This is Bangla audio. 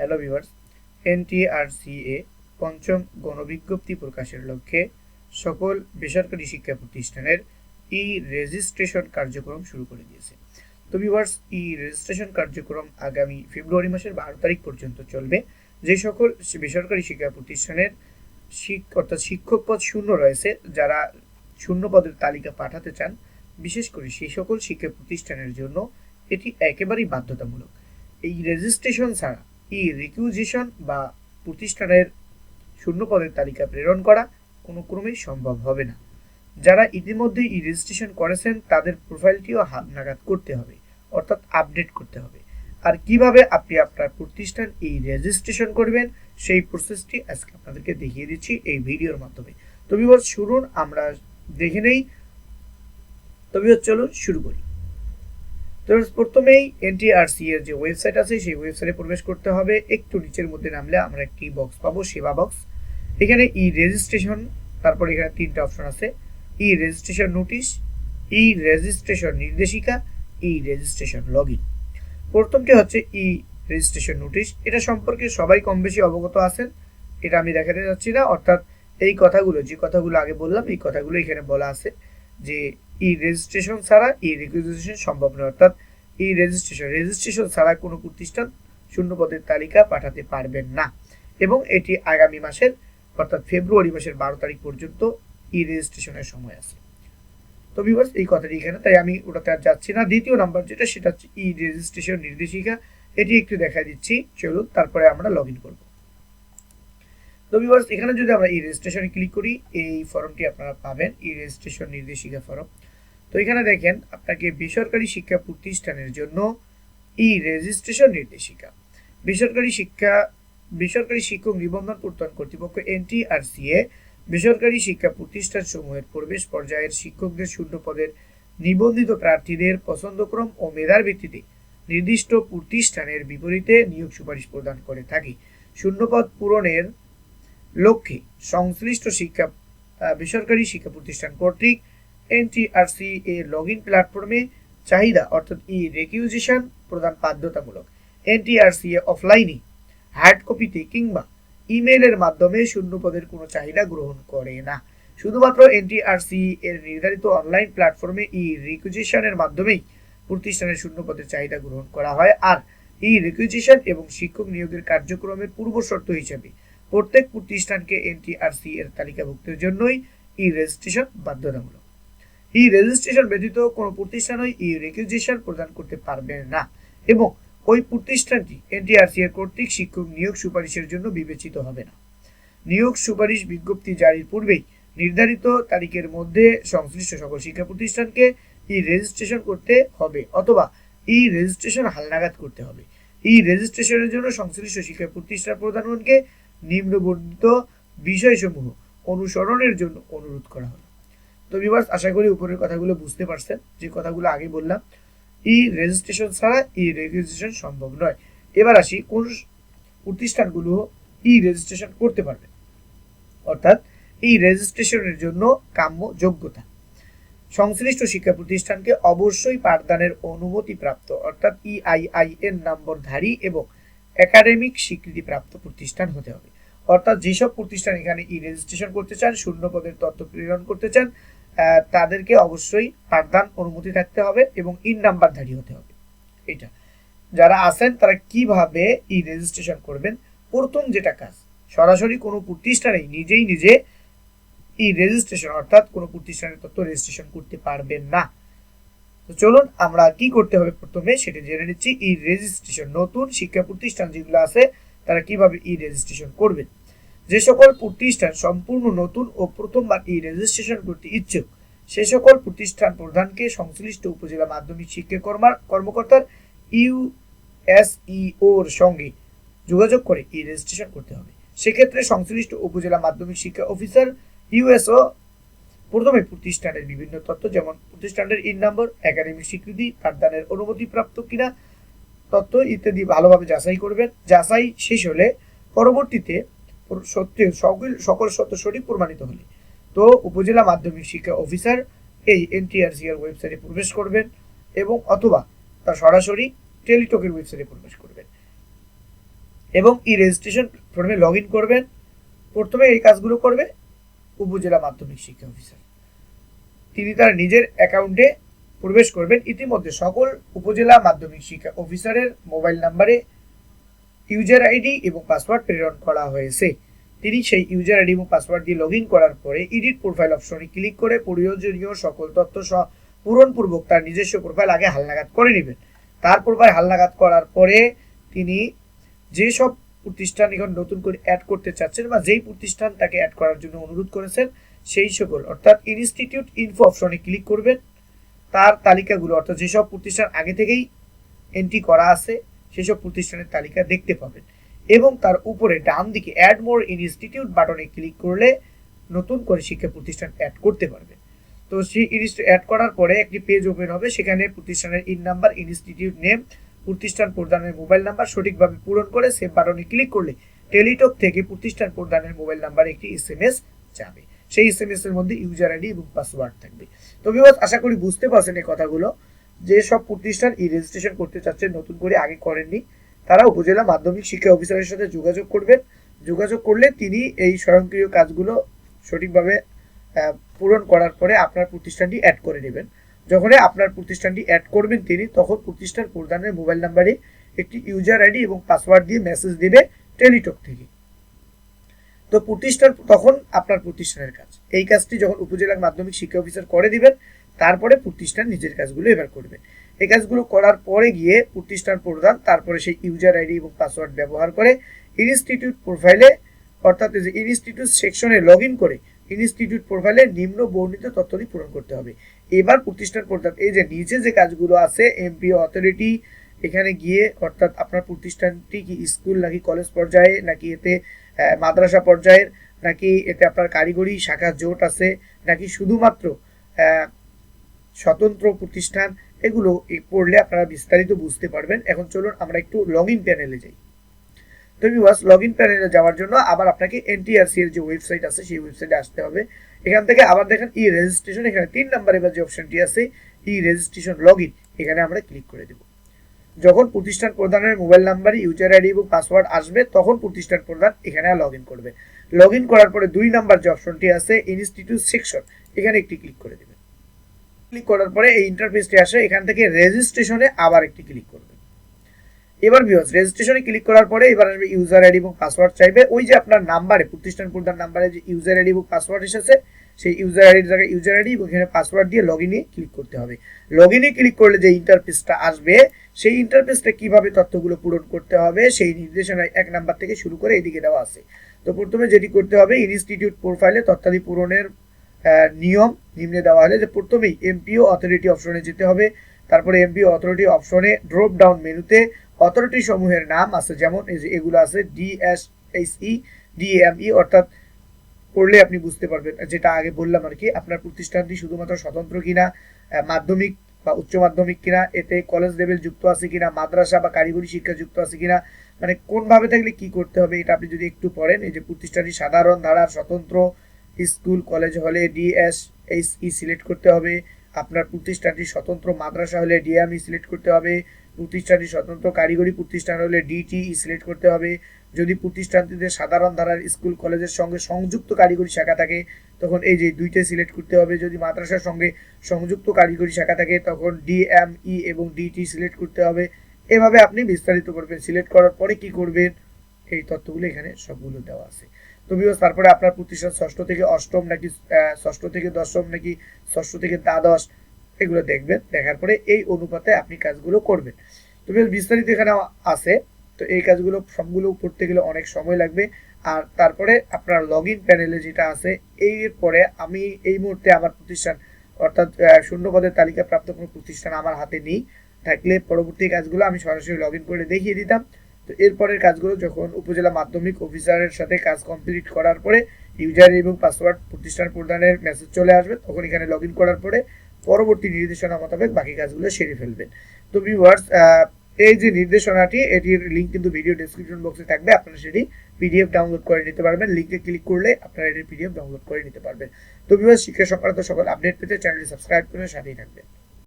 হ্যালো ভিউয়ার্স এনটিআরসিএ পঞ্চম গণবিজ্ঞপ্তি প্রকাশের লক্ষ্যে সকল বেসরকারি শিক্ষা প্রতিষ্ঠানের ই রেজিস্ট্রেশন কার্যক্রম শুরু করে দিয়েছে। তো ভিউয়ার্স ই রেজিস্ট্রেশন কার্যক্রম আগামী ফেব্রুয়ারি মাসের বারো তারিখ পর্যন্ত চলবে। যে সকল বেসরকারি শিক্ষা প্রতিষ্ঠানের শিক, অর্থাৎ শিক্ষক পদ শূন্য রয়েছে, যারা শূন্য পদের তালিকা পাঠাতে চান, বিশেষ করে সেই সকল শিক্ষা প্রতিষ্ঠানের জন্য এটি একেবারেই বাধ্যতামূলক। এই রেজিস্ট্রেশন ছাড়া ই রিকিউজিশন বা প্রতিষ্ঠানের শূন্য পদের তালিকা প্রেরণ করা কোনো ক্রমেই সম্ভব হবে না। যারা ইতিমধ্যে ই রেজিস্ট্রেশন করেছেন, তাদের প্রোফাইলটিও হাত নাগাদ করতে হবে, অর্থাৎ আপডেট করতে হবে। আর কীভাবে আপনি আপনার প্রতিষ্ঠান এই রেজিস্ট্রেশন করবেন, সেই প্রসেসটি আজকে আপনাদেরকে দেখিয়ে দিচ্ছি এই ভিডিওর মাধ্যমে। তো বিবর শুনুন, আমরা দেখে নেই। তবে চলুন শুরু করি। তো প্রথমেই এনটিআরসি এর যে ওয়েবসাইট আছে, সেই ওয়েবসাইটে প্রবেশ করতে হবে। একটু নিচের মধ্যে নামলে আমরা একটি বক্স পাবো, সেবা বক্স এখানে ই রেজিস্ট্রেশন তারপর এখানে তিনটা অপশন আছে। E registration notice e registration নির্দেশিকা ই রেজিস্ট্রেশন লগ ইন প্রথমটি হচ্ছে ই রেজিস্ট্রেশন নোটিশ এটা সম্পর্কে সবাই কম বেশি অবগত আছেন, এটা আমি দেখাতে যাচ্ছি না। অর্থাৎ এই কথাগুলো, যে কথাগুলো আগে বললাম, এই কথাগুলো এখানে বলা আছে যে ই রেজিস্ট্রেশন ছাড়া ই রেজিস্ট্রেশন সম্ভব নয়। অর্থাৎ ই রেজিস্ট্রেশন রেজিস্ট্রেশন ছাড়া কোনো প্রতিষ্ঠান শূন্য পদের তালিকা পাঠাতে পারবেন না। এবং এটি আগামী মাসের, অর্থাৎ ফেব্রুয়ারি মাসের বারো তারিখ পর্যন্ত ই রেজিস্ট্রেশনের সময় আছে। তো ভিউয়ার্স এই কথাটি এখানে, তাই আমি ওটাতে আর যাচ্ছি না। দ্বিতীয় নাম্বার যেটা, সেটা হচ্ছে ই রেজিস্ট্রেশন নির্দেশিকা। এটি একটু দেখা দিচ্ছি। চলুন, তারপরে আমরা লগ ইন করব। তো ভিউয়ার্স এখানে যদি আমরা ই রেজিস্ট্রেশনে ক্লিক করি, এই ফর্মটি আপনারা পাবেন। ই রেজিস্ট্রেশন নির্দেশিকা ফর্ম তো এখানে দেখেন আপনাকে বেসরকারি শিক্ষা প্রতিষ্ঠানের জন্য ই রেজিস্ট্রেশন নির্দেশিকা। বেসরকারি শিক্ষা, বেসরকারি শিক্ষক নিবন্ধন প্রত্যয়ন কর্তৃপক্ষ এনটিআরসিএ বেসরকারি শিক্ষা প্রতিষ্ঠান সমূহের প্রবেশ পর্যায়ের শিক্ষকদের শূন্য পদের নিবন্ধিত প্রার্থীদের পছন্দক্রম ও মেধার ভিত্তিতে নির্দিষ্ট প্রতিষ্ঠানের বিপরীতে নিয়োগ সুপারিশ প্রদান করে থাকে। শূন্যপদ পূরণের লক্ষ্যে সংশ্লিষ্ট শিক্ষা বেসরকারি শিক্ষা প্রতিষ্ঠান কর্তৃক এনটিআরসি এর লগ ইন প্ল্যাটফর্মে চাহিদা, অর্থাৎ ই রেকিউজিশন প্রদান বাধ্যতামূলক। এনটিআরসি এ অফলাইনে হার্ড কপিতে কিংবা ইমেইলের মাধ্যমে শূন্য পদের কোনো চাহিদা গ্রহণ করে না। শুধুমাত্র এনটিআরসি এর নির্ধারিত অনলাইন প্ল্যাটফর্মে ই রিকুইজিশনের মাধ্যমেই প্রতিষ্ঠানের শূন্য পদের চাহিদা গ্রহণ করা হয়। আর ই রিকুইজিশন এবং শিক্ষক নিয়োগের কার্যক্রমের পূর্ব শর্ত হিসেবে প্রত্যেক প্রতিষ্ঠানকে এনটিআরসি এর তালিকাভুক্তের জন্যই ই রেজিস্ট্রেশন বাধ্যতামূলক। ই রেজিস্ট্রেশন ব্যতীত কোনো প্রতিষ্ঠানই ই রেকুইজিশন প্রদান করতে পারবে না এবং ওই প্রতিষ্ঠানটি এনটিআরসি এর কর্তৃক শিক্ষক নিয়োগ সুপারিশের জন্য বিবেচিত হবে না। নিয়োগ সুপারিশ বিজ্ঞপ্তি জারির পূর্বেই নির্ধারিত তারিখের মধ্যে সংশ্লিষ্ট সকল শিক্ষা প্রতিষ্ঠানকে ই রেজিস্ট্রেশন করতে হবে অথবা ই রেজিস্ট্রেশন হালনাগাদ করতে হবে। ই রেজিস্ট্রেশনের জন্য সংশ্লিষ্ট শিক্ষা প্রতিষ্ঠান প্রধানগণকে নিম্নবর্ণিত বিষয়সমূহ অনুসরণের জন্য অনুরোধ করা হলো। তো বিভার্স আশা করি উপরের কথাগুলো বুঝতে পারছেন, যে কথাগুলো আগে বললাম। ই রেজিস্ট্রেশন ছাড়া ই রেজিস্ট্রেশন সম্ভব নয়। এবার আসি, কোন প্রতিষ্ঠানগুলো ই রেজিস্ট্রেশন করতে পারবে? অর্থাৎ এই রেজিস্ট্রেশনের জন্য কাম্য যোগ্যতা। সংশ্লিষ্ট শিক্ষা প্রতিষ্ঠানকে অবশ্যই পাঠদানের অনুমতি প্রাপ্ত অর্থাৎ ইআইআইএন নম্বরধারী এবং একাডেমিক স্বীকৃতিপ্রাপ্ত প্রতিষ্ঠান হতে হবে। অর্থাৎ যেসব প্রতিষ্ঠান এখানে ই রেজিস্ট্রেশন করতে চান, শূন্য পদের তথ্য প্রেরণ করতে চান তাদেরকে অবশ্যই পাঠদান অনুমতি থাকতে হবে এবং ইন নাম্বারধারী হতে হবে। এটা। যারা আছেন, তারা কীভাবে ই রেজিস্ট্রেশন করবেন? প্রথম যেটা কাজ, সরাসরি কোনো প্রতিষ্ঠানেই নিজেই নিজে ই রেজিস্ট্রেশন অর্থাৎ কোনো প্রতিষ্ঠানের তথ্য রেজিস্ট্রেশন করতে পারবেন না। তো চলুন, আমরা কি করতে হবে প্রথমে সেটা জেনে নিচ্ছি। ই রেজিস্ট্রেশন নতুন শিক্ষা প্রতিষ্ঠান যেগুলো আছে, তারা কীভাবে ই রেজিস্ট্রেশন করবেন? যে সকল প্রতিষ্ঠান সম্পূর্ণ নতুন ও প্রথমবার ই রেজিস্ট্রেশন করতে ইচ্ছুক, সে সকল প্রতিষ্ঠান প্রধানকে সংশ্লিষ্ট উপজেলা মাধ্যমিক শিক্ষা কর্মার কর্মকর্তার ইউএসইওর সঙ্গে যোগাযোগ করে ই রেজিস্ট্রেশন করতে হবে। সেক্ষেত্রে সংশ্লিষ্ট উপজেলা মাধ্যমিক শিক্ষা অফিসার ইউএসও প্রথমে প্রতিষ্ঠানের বিভিন্ন তথ্য যেমন প্রতিষ্ঠানের ইন নাম্বার, একাডেমিক স্বীকৃতি, পাঠদানের অনুমতিপ্রাপ্ত কিনা তথ্য ইত্যাদি ভালোভাবে যাচাই করবেন। যাচাই শেষ হলে পরবর্তীতে সত্যি, সকল সকল সত্য সঠিক প্রমাণিত হলে। তো উপজেলা মাধ্যমিক শিক্ষা অফিসার এই এনটিআরসি এর ওয়েবসাইটে প্রবেশ করবেন এবং অথবা তার সরাসরি টেলিটকের ওয়েবসাইটে প্রবেশ করবেন। এবং ই রেজিস্ট্রেশন ফর্মে লগ ইন করবেন। প্রথমে এই কাজগুলো করবে উপজেলা মাধ্যমিক শিক্ষা অফিসার। তিনি তার নিজের অ্যাকাউন্টে প্রবেশ করবেন। ইতিমধ্যে সকল উপজেলা মাধ্যমিক শিক্ষা অফিসারের মোবাইল নাম্বারে ইউজার আইডি এবং পাসওয়ার্ড প্রেরণ করা হয়েছে। তিনি সেই ইউজার আইডি এবং পাসওয়ার্ড দিয়ে লগ করার পরে এডিট প্রোফাইল অপশনে ক্লিক করে প্রয়োজনীয় সকল তথ্য সহ পূরণপূর্বক তার নিজস্ব প্রোফাইল আগে হালনাগাদ করে নেবেন। তার প্রোফাইল হালনাগাদ করার পরে তিনি যেসব প্রতিষ্ঠান এখন নতুন করে অ্যাড করতে চাচ্ছেন বা যেই প্রতিষ্ঠান তাকে অ্যাড করার জন্য অনুরোধ করেছেন, সেই সকল, অর্থাৎ ইনস্টিটিউট ইনফো অপশনে ক্লিক করবেন। তার তালিকাগুলো, অর্থাৎ যেসব প্রতিষ্ঠান আগে থেকেই এন্ট্রি করা আছে সেসব প্রতিষ্ঠানের তালিকা দেখতে পাবেন। এবং তার উপরে ডান দিকে অ্যাড মোর ইনস্টিটিউট বাটনে ক্লিক করলে নতুন করে শিক্ষা প্রতিষ্ঠান অ্যাড করতে পারবে। তো সেই অ্যাড করার পরে একটি পেজ ওপেন হবে, সেখানে প্রতিষ্ঠানের ইন নাম্বার ইনস্টিটিউট নেম প্রতিষ্ঠান প্রদানের মোবাইল নাম্বার সঠিকভাবে পূরণ করে সেভ বাটনে ক্লিক করলে টেলিটক থেকে প্রতিষ্ঠান প্রদানের মোবাইল নাম্বার একটি এস এম এস যাবে। সেই এস এম এস এর মধ্যে ইউজার আইডি এবং পাসওয়ার্ড থাকবে। তো আশা করি বুঝতে পারছেন এই কথাগুলো। যে সব প্রতিষ্ঠান ই রেজিস্ট্রেশন করতে চাচ্ছেন নতুন করে আগে করেননি, তারা উপজেলা মাধ্যমিক শিক্ষা অফিসারের সাথে যোগাযোগ করবেন। যোগাযোগ করলে তিনি এই স্বয়ংক্রিয় কাজগুলো সঠিকভাবে পূরণ করার পরে আপনার প্রতিষ্ঠানটি অ্যাড করে নেবেন। যখন আপনার প্রতিষ্ঠানটি অ্যাড করবেন তিনি, তখন প্রতিষ্ঠান প্রদানের মোবাইল নাম্বারে একটি ইউজার আইডি এবং পাসওয়ার্ড দিয়ে মেসেজ দেবে টেলিটক থেকে। তো প্রতিষ্ঠান, তখন আপনার প্রতিষ্ঠানের কাজ। এই কাজটি যখন উপজেলা মাধ্যমিক শিক্ষা অফিসার করে দিবেন তারপরে প্রতিষ্ঠান নিজের কাজগুলো এবার করবে। এই কাজগুলো করার পরে গিয়ে প্রতিষ্ঠান প্রদান তারপরে সেই ইউজার আইডি এবং পাসওয়ার্ড ব্যবহার করে ইনস্টিটিউট প্রোফাইলে অর্থাৎ ইনস্টিটিউট সেকশনে লগ করে ইনস্টিটিউট প্রোফাইলে নিম্ন বর্ণিত তথ্যটি পূরণ করতে হবে। এবার প্রতিষ্ঠান প্রদান এই যে নিচে যে কাজগুলো আছে এমপি অথরিটি এখানে গিয়ে অর্থাৎ আপনার প্রতিষ্ঠানটি কি স্কুল নাকি কলেজ পর্যায়ে, নাকি এতে মাদ্রাসা পর্যায়ের, নাকি এতে আপনার কারিগরি শাখা জোট আছে, নাকি শুধুমাত্র স্বতন্ত্র প্রতিষ্ঠান, এগুলো পড়লে আপনারা বিস্তারিত বুঝতে পারবেন। এখন চলুন আমরা একটু লগ ইন প্যানেলে যাই। তো ভিউয়ার্স লগ ইন প্যানেলে যাওয়ার জন্য আবার আপনাকে এনটিআরসি এর যে ওয়েবসাইট আছে, সেই ওয়েবসাইটে আসতে হবে। এখান থেকে আবার দেখেন ই রেজিস্ট্রেশন এখানে তিন নম্বরে এবার যে অপশনটি আছে ই রেজিস্ট্রেশন লগ ইন এখানে আমরা ক্লিক করে দেব। যখন প্রতিষ্ঠান প্রধানের মোবাইল নাম্বার ইউজার আইডি এবং পাসওয়ার্ড আসবে, তখন প্রতিষ্ঠান প্রধান এখানে লগ ইন করবে। লগ ইন করার পরে দুই নাম্বার যে অপশনটি আছে ইনস্টিটিউট সেকশন এখানে একটি ক্লিক করে দেবেন ক্লিক করার পরে এই ইন্টারফেসটি আসে, এখান থেকে রেজিস্ট্রেশনে আবার একটি ক্লিক করবেন এবার ভিউস রেজিস্ট্রেশনে ক্লিক করার পরে এবার আসবে ইউজার আইডি এবং পাসওয়ার্ড চাইবে। ওই যে আপনার নাম্বারে প্রতিষ্ঠান প্রধান নাম্বারে যে ইউজার আইডি এবং পাসওয়ার্ড এসেছে, সেই ইউজার আইডির জায়গায় ইউজার আইডি এবং এখানে পাসওয়ার্ড দিয়ে লগ ইনে ক্লিক করতে হবে। লগ ইনে ক্লিক করলে যে ইন্টারফেসটা আসবে, সেই ইন্টারফেসটা কীভাবে তথ্যগুলো পূরণ করতে হবে, সেই নির্দেশনায় এক নাম্বার থেকে শুরু করে এদিকে দেওয়া আছে। তো প্রথমে যেটি করতে হবে ইনস্টিটিউট প্রোফাইলে তথ্যাদি পূরণের নিয়ম নিম্নে দেওয়া হলে যে প্রথমেই এমপিও অথরিটি অপশনে যেতে হবে। তারপরে এমপিও অথরিটি অপশনে ড্রপ ডাউন মেনুতে অথরিটি সমূহের নাম আছে, যেমন এই যে এগুলো আছে ডিএসএসই ডিএমই অর্থাৎ পড়লে আপনি বুঝতে পারবেন, যেটা আগে বললাম আর কি, আপনার প্রতিষ্ঠানটি শুধুমাত্র স্বতন্ত্র কিনা মাধ্যমিক বা উচ্চ মাধ্যমিক কিনা, এতে কলেজ লেভেল যুক্ত আছে কিনা, মাদ্রাসা বা কারিগরি শিক্ষা যুক্ত আছে কিনা মানে কোনভাবে থাকলে কি করতে হবে, এটা আপনি যদি একটু পড়েন, এই যে প্রতিষ্ঠানটি সাধারণ, ধারার, স্বতন্ত্র স্কুল, কলেজ হলে ডিএস ই সিলেক্ট করতে হবে। আপনার প্রতিষ্ঠানটি স্বতন্ত্র মাদ্রাসা হলে ডিএমই সিলেক্ট করতে হবে। প্রতিষ্ঠানটি স্বতন্ত্র কারিগরি প্রতিষ্ঠান হলে ডিটিই সিলেক্ট করতে হবে। যদি প্রতিষ্ঠানটিতে সাধারণ ধারার স্কুল, কলেজের সঙ্গে সংযুক্ত কারিগরি শাখা থাকে, তখন এই যে দুইটাই সিলেক্ট করতে হবে। যদি মাদ্রাসার সঙ্গে সংযুক্ত কারিগরি শাখা থাকে, তখন ডিএমই এবং ডিটি সিলেক্ট করতে হবে। এভাবে আপনি বিস্তারিত করবেন। সিলেক্ট করার পরে কি করবেন? এই তথ্যগুলো এখানে সবগুলো দেওয়া আছে। তো বিকজ তারপরে আপনার প্রতিষ্ঠান ষষ্ঠ থেকে অষ্টম নাকি ষষ্ঠ থেকে দশম নাকি ষষ্ঠ থেকে দ্বাদশ, এগুলো দেখবেন। দেখার পরে এই অনুপাতে আপনি কাজগুলো করবেন। তো বেশ বিস্তারিত এখানে আছে। তো এই কাজগুলো সবগুলো করতে গেলে অনেক সময় লাগবে। আর তারপরে আপনার লগ ইন প্যানেলে যেটা আছে এই পরে আমি এই মুহূর্তে আমার প্রতিষ্ঠান, অর্থাৎ শূন্য পদের তালিকা প্রাপ্ত কোনো প্রতিষ্ঠান আমার হাতে নেই। থাকলে পরবর্তী কাজগুলো আমি সরাসরি লগ ইন করে দেখিয়ে দিতাম। তো এরপরের কাজগুলো যখন উপজেলা মাধ্যমিক অফিসারের সাথে কাজ কমপ্লিট করার পরে ইউজার এবং পাসওয়ার্ড প্রতিষ্ঠান প্রদানের মেসেজ চলে আসবে, তখন এখানে লগ করার পরে পরবর্তী নির্দেশনা মোতাবেক বাকি কাজগুলো সেরে ফেলবেন। তো ভিউয়ার্স এই যে নির্দেশনাটি, এটির লিঙ্ক কিন্তু ভিডিও ডিসক্রিপশন বক্সে থাকবে, আপনারা সেটি পিডিএফ ডাউনলোড করে নিতে পারবেন। লিঙ্কে ক্লিক করলে আপনারা এটির পিডিএফ ডাউনলোড করে নিতে পারবেন। তো ভিউয়ার্স শিক্ষা সংক্রান্ত সকল আপডেট পেতে চ্যানেলটি সাবস্ক্রাইব করে সাথেই থাকবেন।